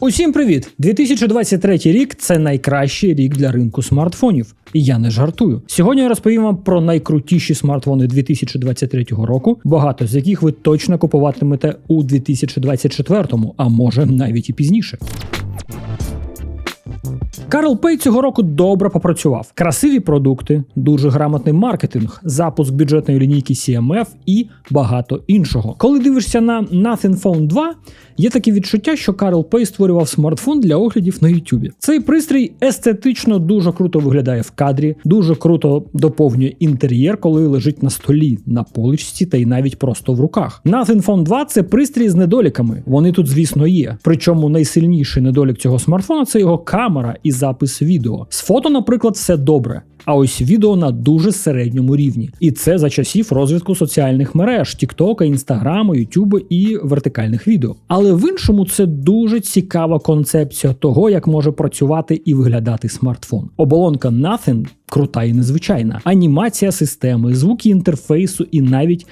Усім привіт! 2023 рік це найкращий рік для ринку смартфонів. І я не жартую. Сьогодні я розповім вам про найкрутіші смартфони 2023 року, багато з яких ви точно купуватимете у 2024, а може навіть і пізніше. Карл Пей цього року добре попрацював. Красиві продукти, дуже грамотний маркетинг, запуск бюджетної лінійки CMF і багато іншого. Коли дивишся на Nothing Phone 2, є таке відчуття, що Карл Пей створював смартфон для оглядів на YouTube. Цей пристрій естетично дуже круто виглядає в кадрі, дуже круто доповнює інтер'єр, коли лежить на столі, на поличці та й навіть просто в руках. Nothing Phone 2 це пристрій з недоліками. Вони тут, звісно, є. Причому найсильніший недолік цього смартфона це його камера і запис відео. З фото, наприклад, все добре. А ось відео на дуже середньому рівні. І це за часів розвитку соціальних мереж, Тіктока, Інстаграму, Ютубу і вертикальних відео. Але в іншому це дуже цікава концепція того, як може працювати і виглядати смартфон. Оболонка Nothing крута і незвичайна. Анімація системи, звуки інтерфейсу і навіть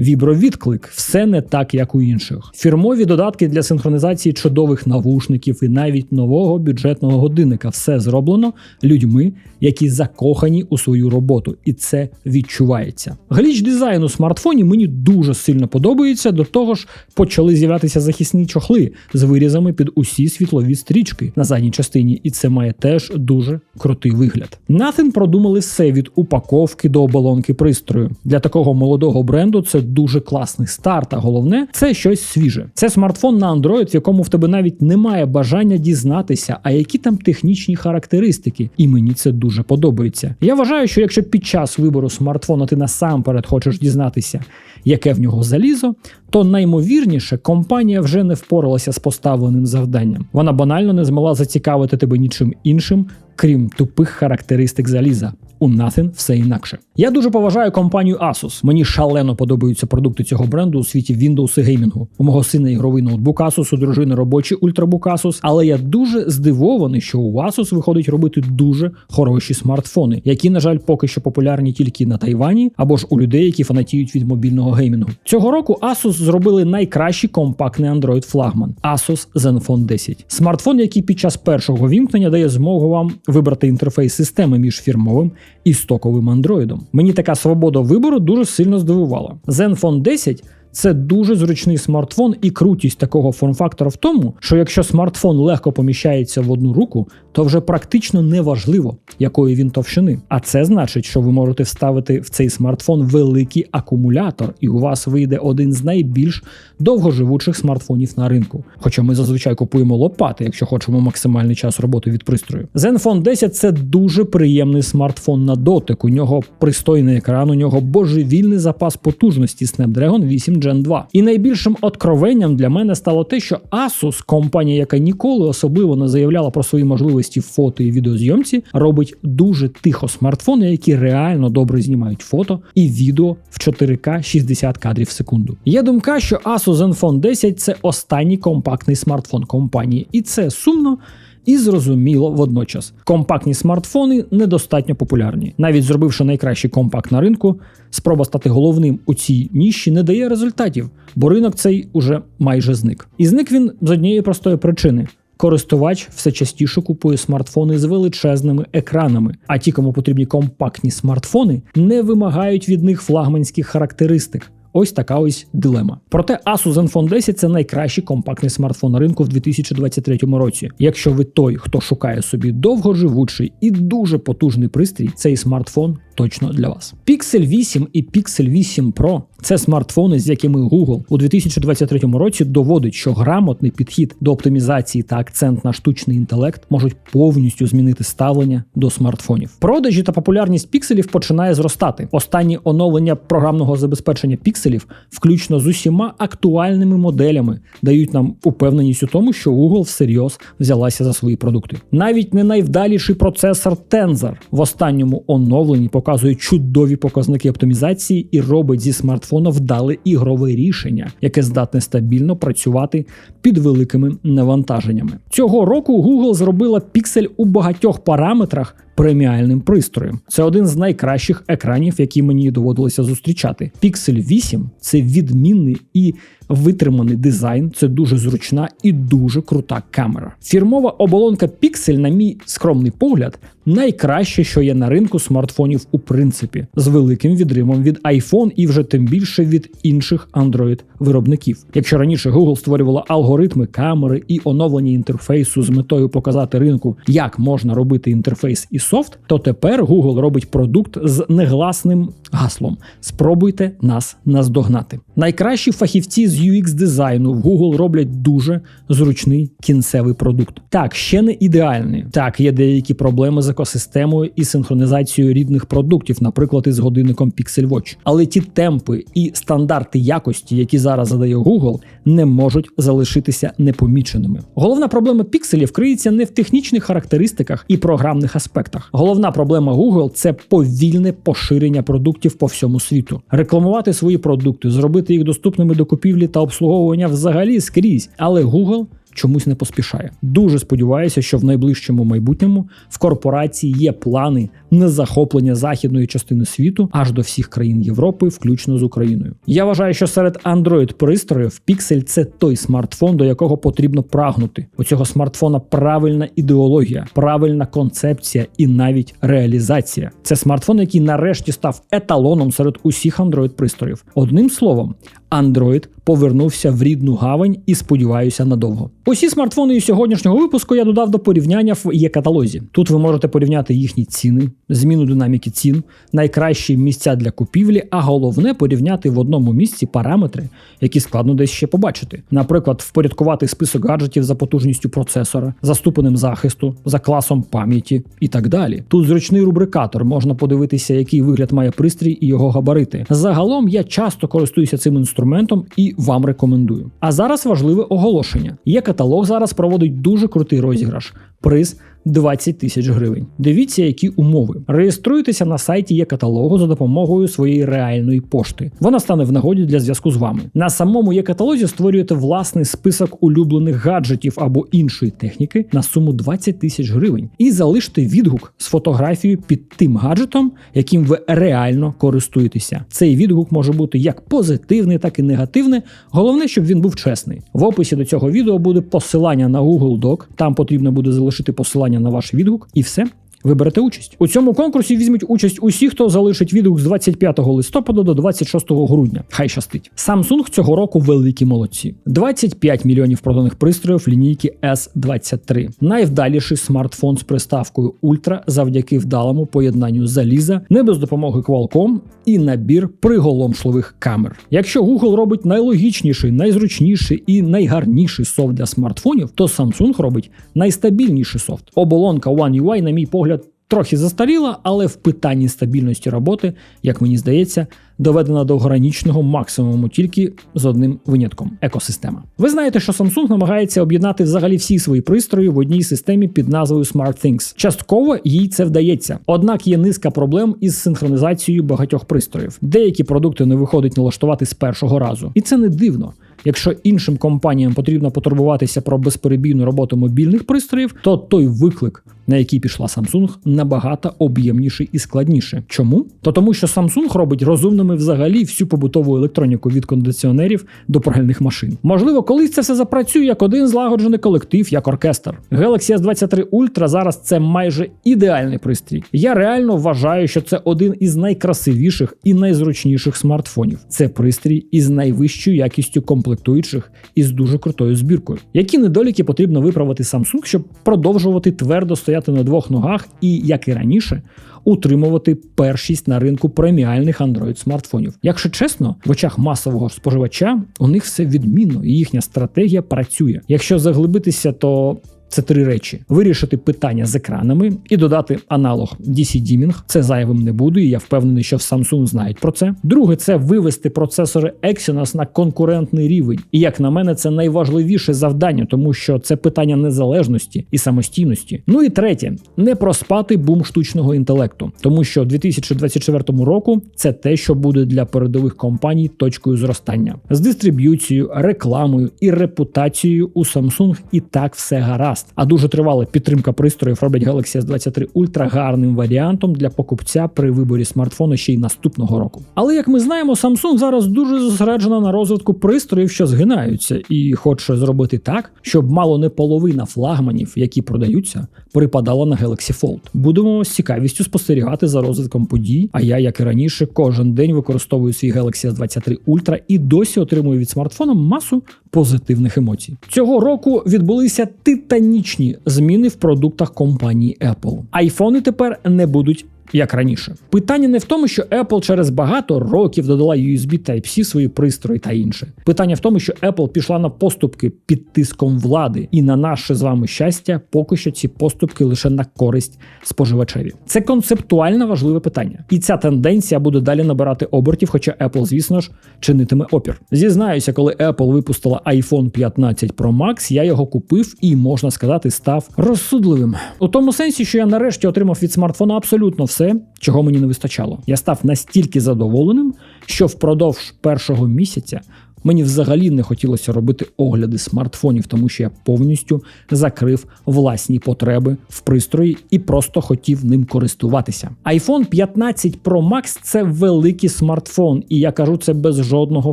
вібровідклик все не так, як у інших. Фірмові додатки для синхронізації чудових навушників і навіть нового бюджетного годинника все зроблено людьми, які закохані у свою роботу, і це відчувається. Гліч дизайн у смартфоні мені дуже сильно подобається. До того ж, почали з'являтися захисні чохли з вирізами під усі світлові стрічки на задній частині, і це має теж дуже крутий вигляд. Nothing продумали все від упаковки до оболонки пристрою. Для такого молодого бренду це дуже класний старт, а головне це щось свіже. Це смартфон на Android, в якому в тебе навіть немає бажання дізнатися, а які там технічні характеристики, і мені це дуже подобається. Я вважаю, що якщо під час вибору смартфона ти насамперед хочеш дізнатися, яке в нього залізо, то наймовірніше компанія вже не впоралася з поставленим завданням. Вона банально не змогла зацікавити тебе нічим іншим, крім тупих характеристик заліза. У Nothing все інакше. Я дуже поважаю компанію Asus. Мені шалено подобаються продукти цього бренду у світі Windows і геймінгу. У мого сина ігровий ноутбук Asus, у дружини робочий ультрабук Asus, але я дуже здивований, що у Asus виходить робити дуже хороші смартфони, які, на жаль, поки що популярні тільки на Тайвані або ж у людей, які фанатіють від мобільного геймінгу. Цього року Asus зробили найкращий компактний Android флагман Asus Zenfone 10. Смартфон, який під час першого вімкнення дає змогу вам вибрати інтерфейс системи між фірмовим і стоковим андроїдом. Мені така свобода вибору дуже сильно здивувала. Zenfone 10 це дуже зручний смартфон, і крутість такого форм-фактора в тому, що якщо смартфон легко поміщається в одну руку, то вже практично не важливо, якої він товщини. А це значить, що ви можете вставити в цей смартфон великий акумулятор, і у вас вийде один з найбільш довгоживучих смартфонів на ринку. Хоча ми зазвичай купуємо лопати, якщо хочемо максимальний час роботи від пристрою. Zenfone 10 це дуже приємний смартфон на дотик. У нього пристойний екран, у нього божевільний запас потужності Snapdragon 8 Gen 2. І найбільшим откровенням для мене стало те, що Asus, компанія, яка ніколи особливо не заявляла про свої можливості в фото і відеозйомці, робить дуже тихо смартфони, які реально добре знімають фото і відео в 4К 60 кадрів в секунду. Є думка, що Asus Zenfone 10 це останній компактний смартфон компанії, і це сумно. І зрозуміло водночас, компактні смартфони недостатньо популярні. Навіть зробивши найкращий компакт на ринку, спроба стати головним у цій ніші не дає результатів, бо ринок цей уже майже зник. І зник він з однієї простої причини. Користувач все частіше купує смартфони з величезними екранами, а ті, кому потрібні компактні смартфони, не вимагають від них флагманських характеристик. Ось така ось дилема. Проте Asus Zenfone 10 це найкращий компактний смартфон ринку в 2023 році. Якщо ви той, хто шукає собі довгоживучий і дуже потужний пристрій, цей смартфон точно для вас. Pixel 8 і Pixel 8 Pro це смартфони, з якими Google у 2023 році доводить, що грамотний підхід до оптимізації та акцент на штучний інтелект можуть повністю змінити ставлення до смартфонів. Продажі та популярність пікселів починає зростати. Останні оновлення програмного забезпечення пікселів, включно з усіма актуальними моделями, дають нам упевненість у тому, що Google всерйоз взялася за свої продукти. Навіть не найвдаліший процесор Tensor в останньому оновленні показує чудові показники оптимізації і робить зі смартфона вдале ігрове рішення, яке здатне стабільно працювати під великими навантаженнями. Цього року Google зробила піксель у багатьох параметрах преміальним пристроєм. Це один з найкращих екранів, які мені доводилося зустрічати. Pixel 8 це відмінний і витриманий дизайн, це дуже зручна і дуже крута камера. Фірмова оболонка Pixel, на мій скромний погляд, найкраще, що є на ринку смартфонів у принципі, з великим відримом від iPhone і вже тим більше від інших Android-виробників. Якщо раніше Google створювала алгоритми камери і оновлення інтерфейсу з метою показати ринку, як можна робити інтерфейс і софт, то тепер Google робить продукт з негласним гаслом: спробуйте нас наздогнати. Найкращі фахівці з UX дизайну в Google роблять дуже зручний кінцевий продукт. Так, ще не ідеальний. Так, є деякі проблеми з екосистемою і синхронізацією рідних продуктів, наприклад, із годинником Pixel Watch. Але ті темпи і стандарти якості, які зараз задає Google, не можуть залишитися непоміченими. Головна проблема пікселів криється не в технічних характеристиках і програмних аспектах. Головна проблема Google це повільне поширення продуктів по всьому світу. Рекламувати свої продукти, зробити їх доступними до купівлі та обслуговування взагалі скрізь. Але Google чомусь не поспішає. Дуже сподіваюся, що в найближчому майбутньому в корпорації є плани на захоплення західної частини світу аж до всіх країн Європи, включно з Україною. Я вважаю, що серед Android пристроїв Pixel – це той смартфон, до якого потрібно прагнути. У цього смартфона правильна ідеологія, правильна концепція і навіть реалізація. Це смартфон, який нарешті став еталоном серед усіх Android пристроїв. Одним словом, Android повернувся в рідну гавань і сподіваюся надовго. Усі смартфони із сьогоднішнього випуску я додав до порівняння в є каталозі. Тут ви можете порівняти їхні ціни, зміну динаміки цін, найкращі місця для купівлі, а головне порівняти в одному місці параметри, які складно десь ще побачити. Наприклад, впорядкувати список гаджетів за потужністю процесора, за ступенем захисту, за класом пам'яті і так далі. Тут зручний рубрикатор, можна подивитися, який вигляд має пристрій і його габарити. Загалом я часто користуюся цим інструментом і вам рекомендую. А зараз важливе оголошення. Є каталог зараз проводить дуже крутий розіграш. Приз 20 тисяч гривень. Дивіться, які умови. Реєструйтеся на сайті є каталогу за допомогою своєї реальної пошти. Вона стане в нагоді для зв'язку з вами. На самому є каталозі створюєте власний список улюблених гаджетів або іншої техніки на суму 20 тисяч гривень і залиште відгук з фотографією під тим гаджетом, яким ви реально користуєтеся. Цей відгук може бути як позитивний, так і негативний. Головне, щоб він був чесний. В описі до цього відео буде посилання на Google Doc. Там потрібно буде залишити посилання на ваш відгук, і все. Ви берете участь у цьому конкурсі. Візьмуть участь усі, хто залишить відгук з 25 листопада до 26 грудня. Хай щастить. Samsung цього року великі молодці. 25 мільйонів проданих пристроїв лінійки S23. Найвдаліший смартфон з приставкою Ultra завдяки вдалому поєднанню заліза, не без допомоги Qualcomm і набір приголомшливих камер. Якщо Google робить найлогічніший, найзручніший і найгарніший софт для смартфонів, то Samsung робить найстабільніший софт. Оболонка One UI, на мій погляд, трохи застаріла, але в питанні стабільності роботи, як мені здається, доведена до гранічного максимуму тільки з одним винятком екосистема. Ви знаєте, що Samsung намагається об'єднати взагалі всі свої пристрої в одній системі під назвою SmartThings. Частково їй це вдається. Однак є низка проблем із синхронізацією багатьох пристроїв. Деякі продукти не виходить налаштувати з першого разу, і це не дивно. Якщо іншим компаніям потрібно потурбуватися про безперебійну роботу мобільних пристроїв, то той виклик, на який пішла Samsung, набагато об'ємніший і складніший. Чому? То тому, що Samsung робить розумними взагалі всю побутову електроніку від кондиціонерів до пральних машин. Можливо, колись це все запрацює як один злагоджений колектив, як оркестр. Galaxy S23 Ultra зараз це майже ідеальний пристрій. Я реально вважаю, що це один із найкрасивіших і найзручніших смартфонів. Це пристрій із найвищою якістю комплектуючих із дуже крутою збіркою. Які недоліки потрібно виправити Samsung, щоб продовжувати твердо стояти на двох ногах і, як і раніше, утримувати першість на ринку преміальних Android смартфонів. Якщо чесно, в очах масового споживача у них все відмінно, і їхня стратегія працює. Якщо заглибитися, то це три речі: вирішити питання з екранами і додати аналог DC Dimming. Це зайвим не буде, і я впевнений, що в Samsung знають про це. Друге, це вивести процесори Exynos на конкурентний рівень. І як на мене, це найважливіше завдання, тому що це питання незалежності і самостійності. Ну і третє, не проспати бум штучного інтелекту, тому що 2024 року це те, що буде для передових компаній точкою зростання з дистриб'юцією, рекламою і репутацією у Samsung і так все гаразд. Гаразд. А дуже тривала підтримка пристроїв робить Galaxy S23 Ultra гарним варіантом для покупця при виборі смартфону ще й наступного року. Але як ми знаємо, Samsung зараз дуже зосереджена на розвитку пристроїв, що згинаються, і хоче зробити так, щоб мало не половина флагманів, які продаються, припадала на Galaxy Fold. Будемо з цікавістю спостерігати за розвитком подій. А я, як і раніше, кожен день використовую свій Galaxy S23 Ultra і досі отримую від смартфона масу позитивних емоцій. Цього року відбулися титанічні зміни в продуктах компанії Apple. Айфони тепер не будуть. Як раніше, питання не в тому, що Apple через багато років додала USB Type-C свої пристрої та інше. Питання в тому, що Apple пішла на поступки під тиском влади, і на наше з вами щастя, поки що ці поступки лише на користь споживачеві. Це концептуально важливе питання, і ця тенденція буде далі набирати обертів, хоча Apple, звісно ж, чинитиме опір. Зізнаюся, коли Apple випустила iPhone 15 Pro Max, я його купив і можна сказати, став розсудливим у тому сенсі, що я нарешті отримав від смартфона абсолютно все чого мені не вистачало. Я став настільки задоволеним, що впродовж першого місяця Мені взагалі не хотілося робити огляди смартфонів, тому що я повністю закрив власні потреби в пристрої і просто хотів ним користуватися. iPhone 15 Pro Max це великий смартфон, і я кажу це без жодного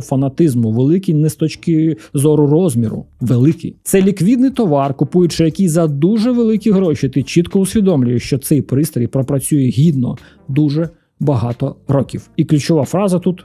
фанатизму. Великий не з точки зору розміру. Великий. Це ліквідний товар, купуючи який за дуже великі гроші, ти чітко усвідомлюєш, що цей пристрій пропрацює гідно дуже багато років. І ключова фраза тут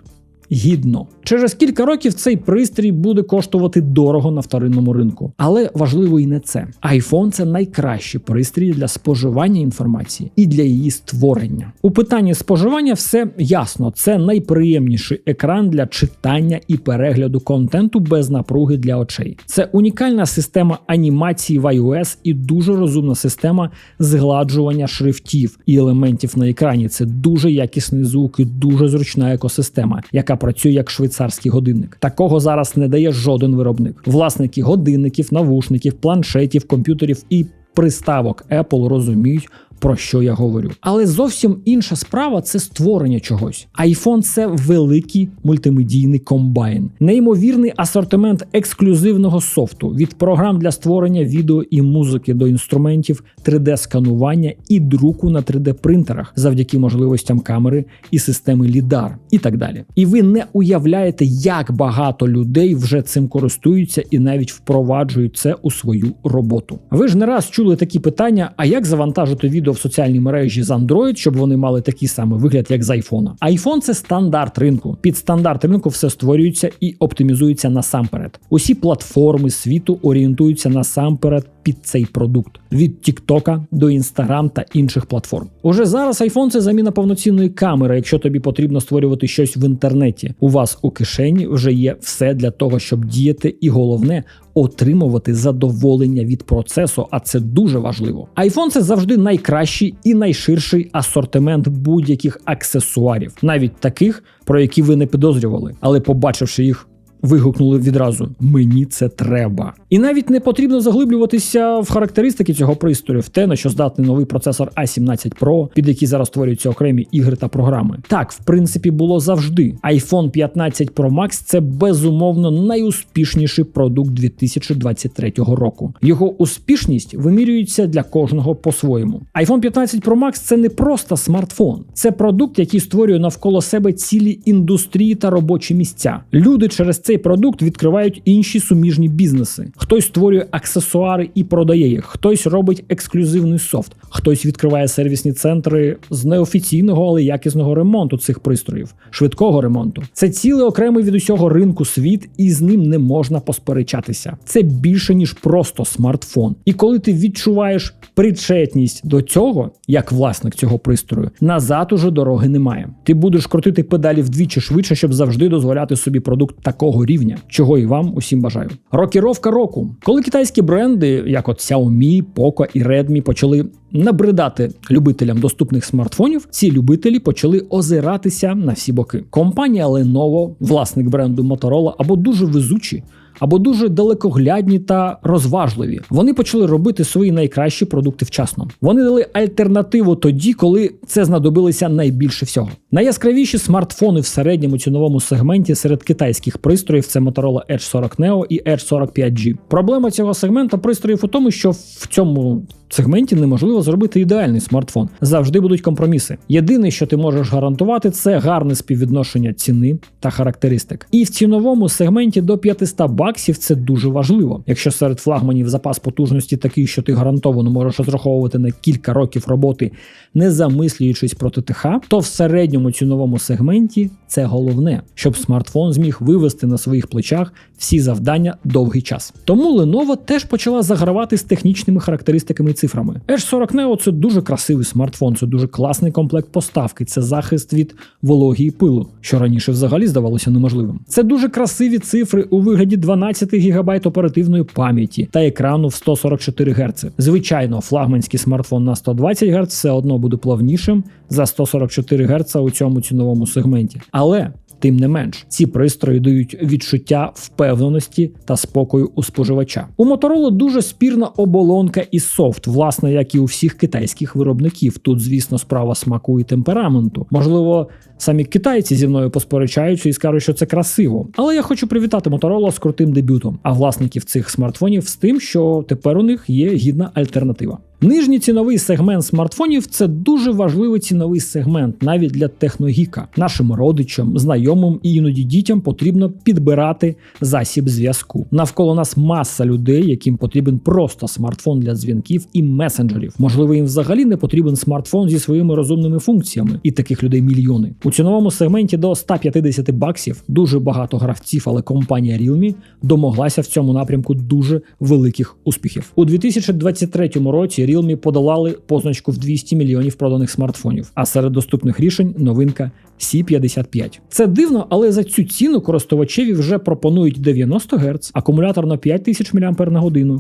гідно. Через кілька років цей пристрій буде коштувати дорого на вторинному ринку. Але важливо і не це. iPhone – це найкращий пристрій для споживання інформації і для її створення. У питанні споживання все ясно. Це найприємніший екран для читання і перегляду контенту без напруги для очей. Це унікальна система анімації в iOS і дуже розумна система згладжування шрифтів і елементів на екрані. Це дуже якісний звук і дуже зручна екосистема, яка працює як швейцарський годинник. Такого зараз не дає жоден виробник. Власники годинників, навушників, планшетів, комп'ютерів і приставок Apple розуміють, про що я говорю. Але зовсім інша справа це створення чогось. iPhone – це великий мультимедійний комбайн, неймовірний асортимент ексклюзивного софту від програм для створення відео і музики до інструментів 3D-сканування і друку на 3D-принтерах завдяки можливостям камери і системи LiDAR і так далі. І ви не уявляєте, як багато людей вже цим користуються і навіть впроваджують це у свою роботу. Ви ж не раз чули такі питання: а як завантажити відео? Відео в соціальній мережі з Android, щоб вони мали такий самий вигляд, як з iPhone. iPhone – це стандарт ринку. Під стандарт ринку все створюється і оптимізується насамперед. Усі платформи світу орієнтуються насамперед під цей продукт від TikTok до Instagram та інших платформ. Уже зараз iPhone – це заміна повноцінної камери. Якщо тобі потрібно створювати щось в інтернеті, у вас у кишені вже є все для того, щоб діяти, і головне отримувати задоволення від процесу. А це дуже важливо. iPhone – це завжди найкращий і найширший асортимент будь-яких аксесуарів, навіть таких, про які ви не підозрювали, але побачивши їх вигукнули відразу: мені це треба. І навіть не потрібно заглиблюватися в характеристики цього пристрою, в те, на що здатний новий процесор A17 Pro, під який зараз створюються окремі ігри та програми. Так, в принципі, було завжди. iPhone 15 Pro Max це безумовно найуспішніший продукт 2023 року. Його успішність вимірюється для кожного по-своєму. iPhone 15 Pro Max це не просто смартфон, це продукт, який створює навколо себе цілі індустрії та робочі місця. Люди через цей продукт відкривають інші суміжні бізнеси. Хтось створює аксесуари і продає їх, хтось робить ексклюзивний софт, хтось відкриває сервісні центри з неофіційного, але якісного ремонту цих пристроїв, швидкого ремонту. Це цілий окремий від усього ринку світ, і з ним не можна посперечатися. Це більше ніж просто смартфон. І коли ти відчуваєш причетність до цього, як власник цього пристрою, назад уже дороги немає. Ти будеш крутити педалі вдвічі швидше, щоб завжди дозволяти собі продукт такого рівня, чого і вам усім бажаю. Рокіровка року, коли китайські бренди, як от Xiaomi, Poco і Redmi, почали набридати любителям доступних смартфонів, ці любителі почали озиратися на всі боки. Компанія Lenovo, власник бренду Motorola або дуже везучі або дуже далекоглядні та розважливі. Вони почали робити свої найкращі продукти вчасно. Вони дали альтернативу тоді, коли це знадобилося найбільше всього. Найяскравіші смартфони в середньому ціновому сегменті серед китайських пристроїв це Motorola Edge 40 Neo і Edge 45G. Проблема цього сегмента пристроїв у тому, що в цьому сегменті неможливо зробити ідеальний смартфон. Завжди будуть компроміси. Єдине, що ти можеш гарантувати, це гарне співвідношення ціни та характеристик. І в ціновому сегменті до 500 баксів це дуже важливо. Якщо серед флагманів запас потужності такий, що ти гарантовано можеш розраховувати на кілька років роботи, не замислюючись про ТТХ, то в середньому ціновому сегменті це головне, щоб смартфон зміг вивести на своїх плечах всі завдання довгий час. Тому Lenovo теж почала загравати з технічними характеристиками і цифрами. Edge 40 Neo це дуже красивий смартфон, це дуже класний комплект поставки, це захист від вологі і пилу, що раніше взагалі здавалося неможливим. Це дуже красиві цифри у вигляді 12 ГБ оперативної пам'яті та екрану в 144 Гц. Звичайно, флагманський смартфон на 120 Гц все одно буде плавнішим за 144 Гц у цьому ціновому сегменті. Але Тим не менш, ці пристрої дають відчуття впевненості та спокою у споживача. У Motorola дуже спірна оболонка і софт, власне, як і у всіх китайських виробників. Тут, звісно, справа смаку і темпераменту. Можливо, самі китайці зі мною посперечаються і скажуть, що це красиво. Але я хочу привітати Motorola з крутим дебютом, а власників цих смартфонів з тим, що тепер у них є гідна альтернатива. Нижній ціновий сегмент смартфонів це дуже важливий ціновий сегмент навіть для техногіка. Нашим родичам, знайомим і іноді дітям потрібно підбирати засіб зв'язку. Навколо нас маса людей, яким потрібен просто смартфон для дзвінків і месенджерів. Можливо, їм взагалі не потрібен смартфон зі своїми розумними функціями, і таких людей мільйони. У ціновому сегменті до 150 баксів дуже багато гравців, але компанія Realme домоглася в цьому напрямку дуже великих успіхів. У 2023 році Realme подолали позначку в 200 мільйонів проданих смартфонів. А серед доступних рішень новинка C55. Це дивно, але за цю ціну користувачеві вже пропонують 90 Гц, акумулятор на 5000 мАч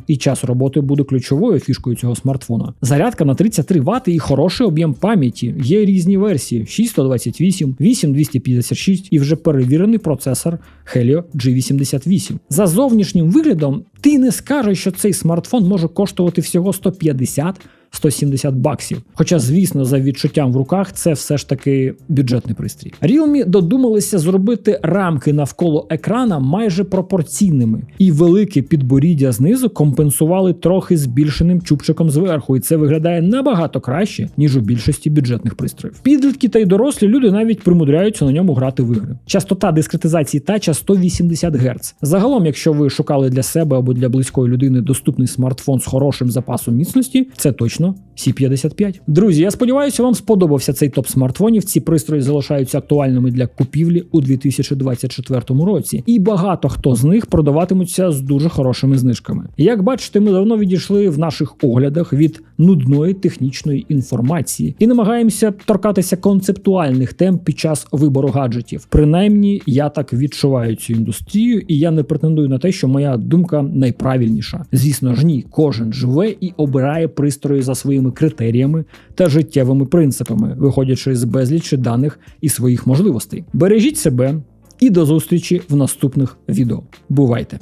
і час роботи буде ключовою фішкою цього смартфона. Зарядка на 33 Вт і хороший об'єм пам'яті. Є різні версії: 6128, 8256 і вже перевірений процесор Helio G88. За зовнішнім виглядом ти не скажеш, що цей смартфон може коштувати всього 150 170 баксів. Хоча, звісно, за відчуттям в руках це все ж таки бюджетний пристрій. Realme додумалися зробити рамки навколо екрана майже пропорційними, і велике підборіддя знизу компенсували трохи збільшеним чубчиком зверху, і це виглядає набагато краще, ніж у більшості бюджетних пристроїв. Підлітки та й дорослі люди навіть примудряються на ньому грати в ігри. Частота дискретизації тача 180 Гц. Загалом, якщо ви шукали для себе або для близької людини доступний смартфон з хорошим запасом міцності, це точно C55. Друзі, я сподіваюся, вам сподобався цей топ смартфонів. Ці пристрої залишаються актуальними для купівлі у 2024 році, і багато хто з них продаватимуться з дуже хорошими знижками. Як бачите, ми давно відійшли в наших оглядах від нудної технічної інформації і намагаємося торкатися концептуальних тем під час вибору гаджетів. Принаймні, я так відчуваю цю індустрію, і я не претендую на те, що моя думка найправильніша. Звісно ж, ні, кожен живе і обирає пристрої своїми критеріями та життєвими принципами, виходячи з безлічі даних і своїх можливостей. Бережіть себе і до зустрічі в наступних відео. Бувайте!